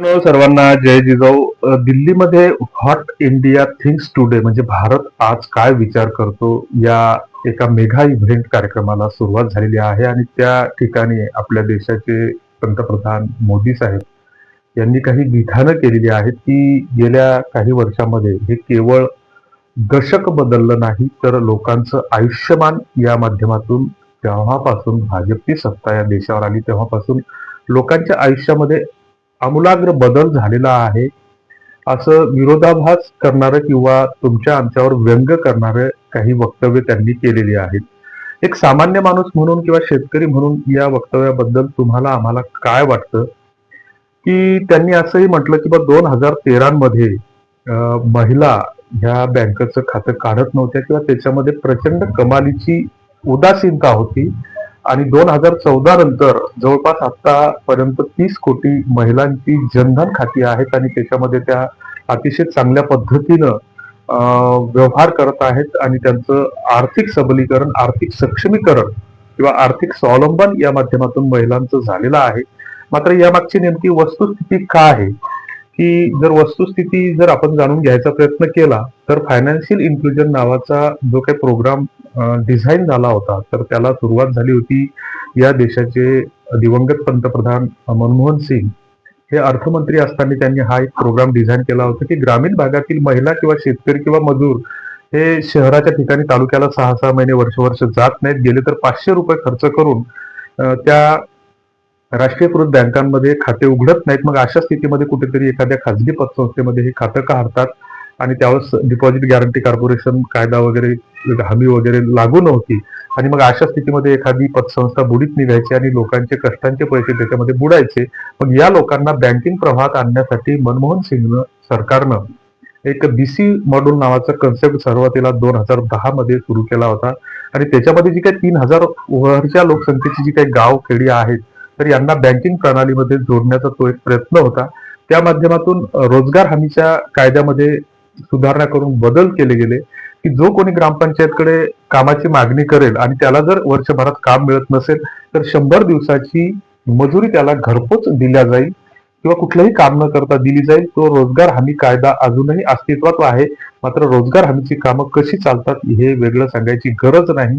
सर्वांना जय जिजाऊ. दिल्लीमध्ये hot India things today म्हणजे भारत आज काय विचार करतो या एका मेगा इव्हेंट कार्यक्रमाला सुरुवात झालेली आहे आणि त्या ठिकाणी आपल्या देशाचे पंतप्रधान मोदी साहेब यांनी काही विधानं केलेली आहेत की गेल्या काही वर्षामध्ये हे केवळ दशक बदललं नाही तर लोकांचं आयुष्यमान या माध्यमातून तेव्हापासून भाजपची सत्ता या देशावर आली तेव्हापासून लोकांच्या आयुष्यामध्ये आमूलाग्र बदल झालेला आहे. असं विरोधाभास करणारं किंवा तुमच्या आमच्यावर व्यंग करणारे काही वक्तव्य त्यांनी केलेली आहेत. एक सामान्य माणूस म्हणून किंवा शेतकरी म्हणून या वक्तव्याबद्दल तुम्हाला आम्हाला काय वाटतं? की त्यांनी असंही म्हटलं की बा दोन हजार तेरामध्ये महिला ह्या बँकेचं खातं काढत नव्हत्या किंवा त्याच्यामध्ये प्रचंड कमालीची उदासीनता होती. आणि दोन हजार चौदा नंतर जवळपास आतापर्यंत तीस कोटी महिलांची जनधन खाती आहेत आणि त्याच्यामध्ये त्या अतिशय चांगल्या पद्धतीनं व्यवहार करत आहेत आणि त्यांचं आर्थिक सबलीकरण आर्थिक सक्षमीकरण किंवा आर्थिक स्वावलंबन या माध्यमातून महिलांचं झालेलं आहे. मात्र यामागची नेमकी वस्तुस्थिती का आहे? की जर वस्तुस्थिती जर आपण जाणून घ्यायचा प्रयत्न केला तर फायनान्शियल इन्क्लुजन नावाचा जो काही प्रोग्राम डिझाईन झाला होता तर त्याला सुरुवात झाली होती या देशाचे दिवंगत पंतप्रधान मनमोहन सिंग. हे अर्थमंत्री असताना त्यांनी हा एक प्रोग्राम डिझाईन केला होता की ग्रामीण भागातील महिला किंवा शेतकरी किंवा मजूर हे शहराच्या ठिकाणी तालुक्याला सहा सहा महिने वर्ष वर्ष जात नाहीत. गेले तर पाचशे रुपये खर्च करून त्या राष्ट्रीयकृत बँकांमध्ये खाते उघडत नाहीत. मग अशा स्थितीमध्ये कुठेतरी एखाद्या खाजगी पतसंस्थेमध्ये हे खातं काढतात आणि त्यावेळेस डिपॉझिट गॅरंटी कॉर्पोरेशन कायदा वगैरे हमी वगैरे लागू नव्हती. आणि मग अशा स्थितीमध्ये एखादी पतसंस्था बुडीत निघायची आणि लोकांचे कष्टांचे पैसे त्याच्यामध्ये बुडायचे. मग या लोकांना बँकिंग प्रवाहात आणण्यासाठी मनमोहन सिंगनं सरकारनं एक बीसी मॉड्यूल नावाचा कन्सेप्ट सुरुवातीला दोन हजार दहा मध्ये सुरू केला होता. आणि त्याच्यामध्ये जी काही तीन हजार वरच्या लोकसंख्येची जी काही गाव खेडी आहेत तर यांना बँकिंग प्रणालीमध्ये जोडण्याचा तो एक प्रयत्न होता. त्या माध्यमातून रोजगार हमीच्या कायद्यामध्ये सुधारणा करून बदल केले गेले की जो कोणी ग्रामपंचायतकडे कामाची मागणी करेल आणि त्याला जर वर्षभरात काम मिळत नसेल तर शंभर दिवसाची मजुरी त्याला घरपोच दिल्या जाईल किंवा कुठलंही काम न करता दिली जाईल. तो रोजगार हमी कायदा अजूनही अस्तित्वात आहे. मात्र रोजगार हमीची कामं कशी चालतात हे वेगळं सांगायची गरज नाही.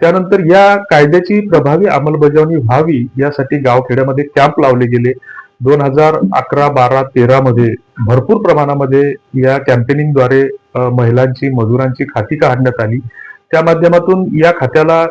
त्यानंतर या कायद्याची प्रभावी अंमलबजावणी व्हावी यासाठी गावखेड्यामध्ये कॅम्प लावले गेले. दोन हजार अकरा बारा तेरा मध्ये भरपूर प्रमाणामध्ये या कॅम्पेनिंगद्वारे महिलांची मजुरांची खाती काढण्यात आली. त्या माध्यमातून या खात्याला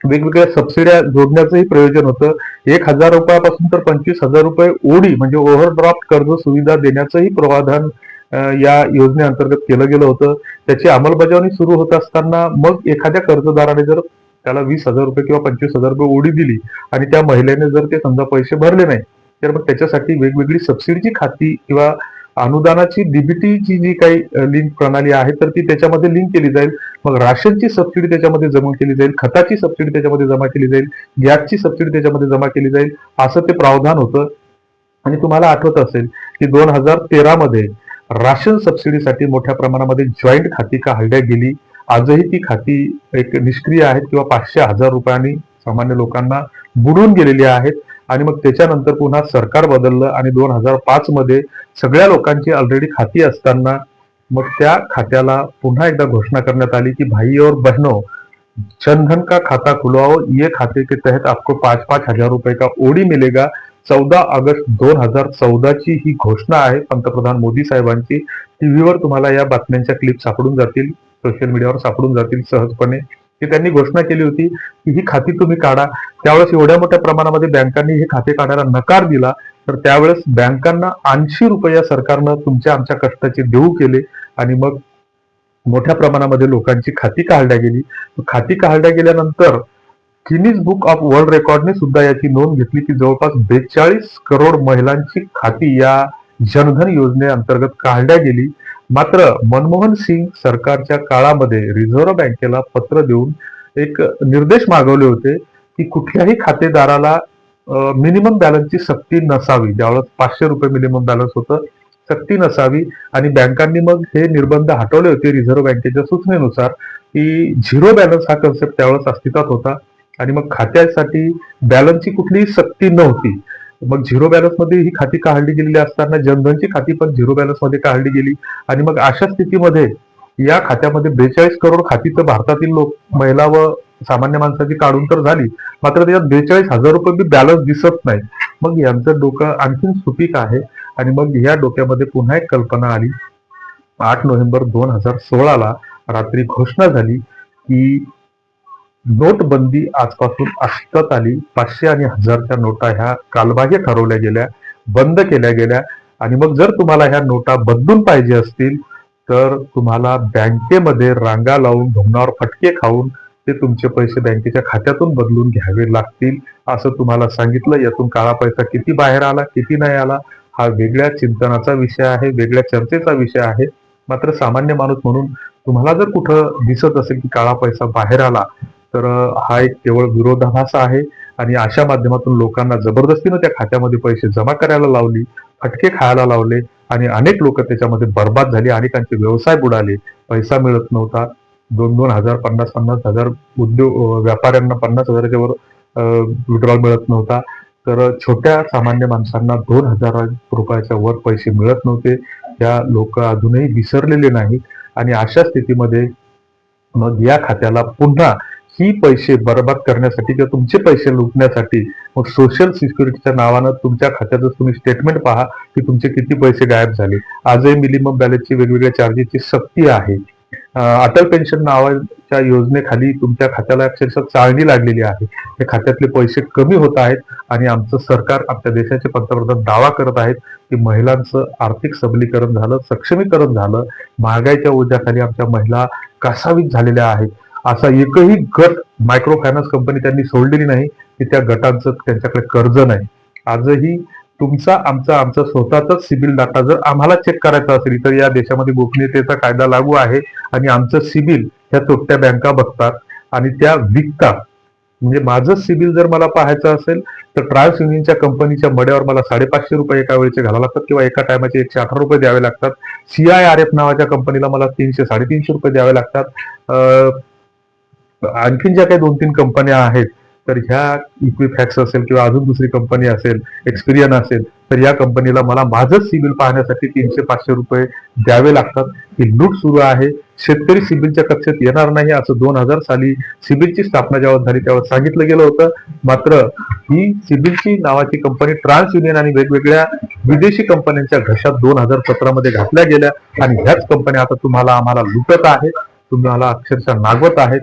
वेगवेगळ्या सबसिड्या जोडण्याचंही प्रयोजन होतं. एक हजार रुपयापासून तर पंचवीस हजार रुपये ओडी म्हणजे ओव्हरड्राफ्ट कर्ज सुविधा देण्याचंही प्रावधान या योजनेअंतर्गत केलं गेलं होतं. त्याची अंमलबजावणी सुरू होत असताना मग एखाद्या कर्जदाराने जर त्याला वीस हजार रुपये किंवा पंचवीस हजार रुपये ओढी दिली आणि त्या महिलेने जर ते समजा पैसे भरले नाही तर मग त्याच्यासाठी वेगवेगळी सबसिडीची खाती किंवा अनुदानाची डीबीटीची जी काही लिंक प्रणाली आहे तर ती त्याच्यामध्ये लिंक केली जाईल. मग राशनची सबसिडी त्याच्यामध्ये जमा केली जाईल. खताची सबसिडी त्याच्यामध्ये जमा केली जाईल. गॅसची सबसिडी त्याच्यामध्ये जमा केली जाईल. असं ते प्रावधान होतं. आणि तुम्हाला आठवत असेल की दोन हजार तेरामध्ये राशन सबसिडीसाठी मोठ्या प्रमाणामध्ये जॉईंट खाती काढल्या गेली? आजही ती खाती एक निष्क्रिय आहेत किंवा पाचशे हजार रुपयांनी सामान्य लोकांना बुडून गेलेली आहेत. आणि मग त्याच्यानंतर पुन्हा सरकार बदललं आणि दोन हजार पाच मध्ये सगळ्या लोकांची ऑलरेडी खाती असताना मग त्या खात्याला पुन्हा एकदा घोषणा करण्यात आली की भाई और बहनो जनधन का खाता खुलवाओ? ये खाते के तहत आपको पाच पाच हजार रुपये का ओडी मिलेगा चौदा ऑगस्ट दोन हजार चौदाची ही घोषणा आहे. पंतप्रधान मोदी साहेबांची. टीव्हीवर तुम्हाला या बातम्यांच्या क्लिप सापडून जातील. सोशल मीडियावर सापडून जातील सहजपणे. की त्यांनी घोषणा केली होती की ही खाती तुम्ही काढा. त्यावेळेस एवढ्या मोठ्या प्रमाणामध्ये बँकांनी हे खाते काढायला नकार दिला. तर त्यावेळेस बँकांना ऐंशी रुपये या सरकारनं तुमच्या आमच्या कष्टाचे देऊ केले. आणि मग मोठ्या प्रमाणामध्ये लोकांची खाती काढल्या गेली. खाती काढल्या गेल्यानंतर गिनीज बुक ऑफ वर्ल्ड रेकॉर्डने सुद्धा याची नोंद घेतली की जवळपास बेचाळीस करोड महिलांची खाती या जनधन योजनेअंतर्गत काढल्या गेली. मात्र मनमोहन सिंग सरकारच्या काळामध्ये रिझर्व्ह बँकेला पत्र देऊन एक निर्देश मागवले होते की कुठल्याही खातेदाराला मिनिमम बॅलन्सची सक्ती नसावी. ज्यावेळेस पाचशे रुपये मिनिमम बॅलन्स होतं सक्ती नसावी. आणि बँकांनी मग हे निर्बंध हटवले होते रिझर्व्ह बँकेच्या सूचनेनुसार की झिरो बॅलन्स हा कन्सेप्ट त्यावेळेस अस्तित्वात होता. आणि मग खात्यासाठी बॅलन्सची कुठलीही सक्ती नव्हती. मग झिरो बॅलन्समध्ये ही खाती काढली गेलेली असताना जनधनची खाती पण झिरो बॅलन्समध्ये काढली गेली? आणि मग अशा स्थितीमध्ये या खात्यामध्ये बेचाळीस करोड खाती तर भारतातील लोक महिला व सामान्य माणसाची काढून तर झाली. मात्र त्याच्यात बेचाळीस हजार रुपये बी बॅलन्स दिसत नाही. मग यांचं डोकं आणखीन सुपीक आहे. आणि मग या डोक्यामध्ये पुन्हा एक कल्पना आली. आठ नोव्हेंबर दोन हजार सोळाला रात्री घोषणा झाली की नोटबंदी आजपासून अस्तित्वात आली पाचशे आणि हजारच्या नोटा ह्या कालबाह्य ठरवल्या गेल्या बंद केल्या गेल्या. आणि मग जर तुम्हाला ह्या नोटा बदलून पाहिजे असतील तर तुम्हाला बँकेमध्ये रांगा लावून धुमणावर फटके खाऊन ते तुमचे पैसे बँकेच्या खात्यातून बदलून घ्यावे लागतील असं तुम्हाला सांगितलं. यातून काळा पैसा किती बाहेर आला किती नाही आला हा वेगळ्या चिंतनाचा विषय आहे वेगळ्या चर्चेचा विषय आहे. मात्र सामान्य माणूस म्हणून तुम्हाला जर कुठं दिसत असेल की काळा पैसा बाहेर आला तर हा एक केवळ विरोधाभास आहे आणि अशा माध्यमातून लोकांना जबरदस्तीनं त्या खात्यामध्ये पैसे जमा करायला लावली फटके खायला लावले आणि अनेक लोक त्याच्यामध्ये बर्बाद झाली अनेकांचे व्यवसाय बुडाले. पैसा मिळत नव्हता. दोन दोन हजार पन्नास पन्नास हजार उद्योग व्यापाऱ्यांना पन्नास हजाराच्या वर विड्रॉल मिळत नव्हता. तर छोट्या सामान्य माणसांना दोन हजार रुपयाच्या वर पैसे मिळत नव्हते. त्या लोक अजूनही विसरलेले नाहीत. आणि अशा स्थितीमध्ये मग या खात्याला पुन्हा ही पैसे बरबाद करण्यासाठी किंवा तुमचे पैसे लुटण्यासाठी मग सोशल सिक्युरिटीच्या नावानं तुमच्या खात्याचं तुम्ही स्टेटमेंट पहा की तुमचे किती पैसे गायब झाले. आजही मिनिमम बॅलन्सची वेगवेगळ्या चार्जेसची सक्ती आहे. अटल पेन्शन नावाच्या योजनेखाली तुमच्या खात्याला अक्षरशः चाळणी लागलेली आहे. या खात्यातले पैसे कमी होत आहेत आणि आमचं सरकार आपल्या देशाचे पंतप्रधान दावा करत आहेत की महिलांचं आर्थिक सबलीकरण झालं सक्षमीकरण झालं. महागाईच्या ओझ्याखाली आमच्या महिला कासावीस झालेल्या आहेत. असा एकही गट मायक्रो फायनान्स कंपनी त्यांनी सोडलेली नाही की त्या गटांचं त्यांच्याकडे कर्ज नाही. आजही तुमचा आमचा आमचा स्वतःचाच सिबिल डाटा जर आम्हाला चेक करायचा असेल तर या देशामध्ये गोपनीयतेचा कायदा लागू आहे आणि आमचं सिबिल ह्या तोट्या बँका बघतात आणि त्या विकतात म्हणजे माझं सिबिल जर मला पाहायचं असेल तर ट्रायल्स युनियनच्या कंपनीच्या मड्यावर मला साडेपाचशे रुपये एका वेळेचे घालावे लागतात किंवा एका टायमाचे एकशे अठरा रुपये द्यावे लागतात. सीआयआरएफ नावाच्या कंपनीला मला तीनशे साडेतीनशे रुपये द्यावे लागतात. आणखीन ज्या काही दोन तीन कंपन्या आहेत तर ह्या इक्विफॅक्स असेल किंवा अजून दुसरी कंपनी असेल एक्सपिरियन असेल तर या कंपनीला मला माझंच सिबिल पाहण्यासाठी तीनशे पाचशे रुपये द्यावे लागतात. ही लूट सुरू आहे. शेतकरी सिबिलच्या कक्षेत येणार नाही असं दोन हजार साली सिबिलची स्थापना जेव्हा झाली तेव्हा सांगितलं गेलं होतं. मात्र ही सिबिलची नावाची कंपनी ट्रान्स युनियन आणि वेगवेगळ्या विदेशी कंपन्यांच्या घशात दोन हजार सतरामध्ये घातल्या गेल्या. आणि ह्याच कंपन्या आता तुम्हाला आम्हाला लुटत आहेत तुम्हाला अक्षरशः नागवत आहेत.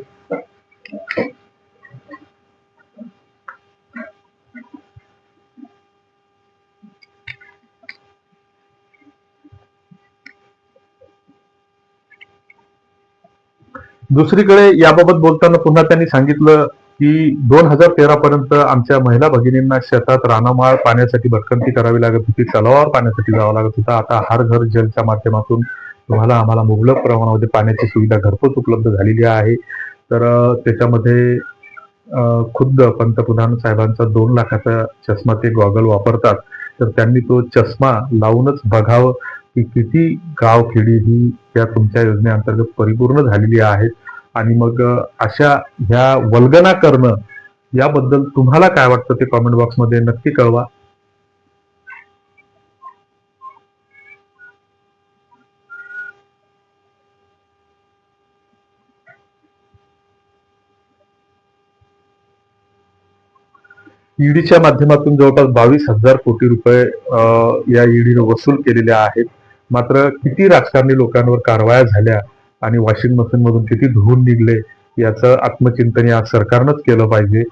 दुसरीकडे याबाबत बोलताना पुन्हा त्यांनी सांगितलं की दोन हजार तेरा पर्यंत आमच्या महिला भगिनींना शेतात रानामाळ पाण्यासाठी भटकंती करावी लागत होती तलावावर पाण्यासाठी जावं लागत होतं. आता हर घर जलच्या माध्यमातून तुम्हाला आम्हाला मुबलक प्रमाणामध्ये पाण्याची सुविधा घरपोच उपलब्ध झालेली आहे. तर त्याच्यामध्ये खुद्द पंतप्रधान साहेबांचा दोन लाखाचा चष्मा ते गॉगल वापरतात. तर त्यांनी तो चष्मा लावूनच बघावं की किती गावखेडी ही या तुमच्या योजनेअंतर्गत परिपूर्ण झालेली आहेत आणि मग अशा ह्या वल्गना करणं याबद्दल तुम्हाला काय वाटतं ते कॉमेंट बॉक्समध्ये नक्की कळवा. ईडीच्या माध्यमातून जवळपास बावीस हजार कोटी रुपये या ईडीनं वसूल केलेल्या आहेत. मात्र किती राजकारणी लोकांवर कारवाया झाल्या आणि वॉशिंग मशीन मधून किती धुवून निघले याचं आत्मचिंतन या सरकारनंच केलं पाहिजे.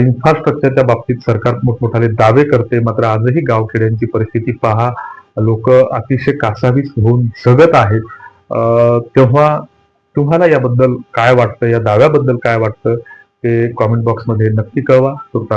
इन्फ्रास्ट्रक्चरच्या बाबतीत सरकार मोठमोठाले दावे करते मात्र आजही गावखेड्यांची परिस्थिती पहा लोक अतिशय कासावीस होऊन जगत आहेत. तेव्हा तुम्हाला याबद्दल काय वाटतं या दाव्याबद्दल काय वाटतं ते कॉमेंट बॉक्समध्ये नक्की कळवा. तुर्तास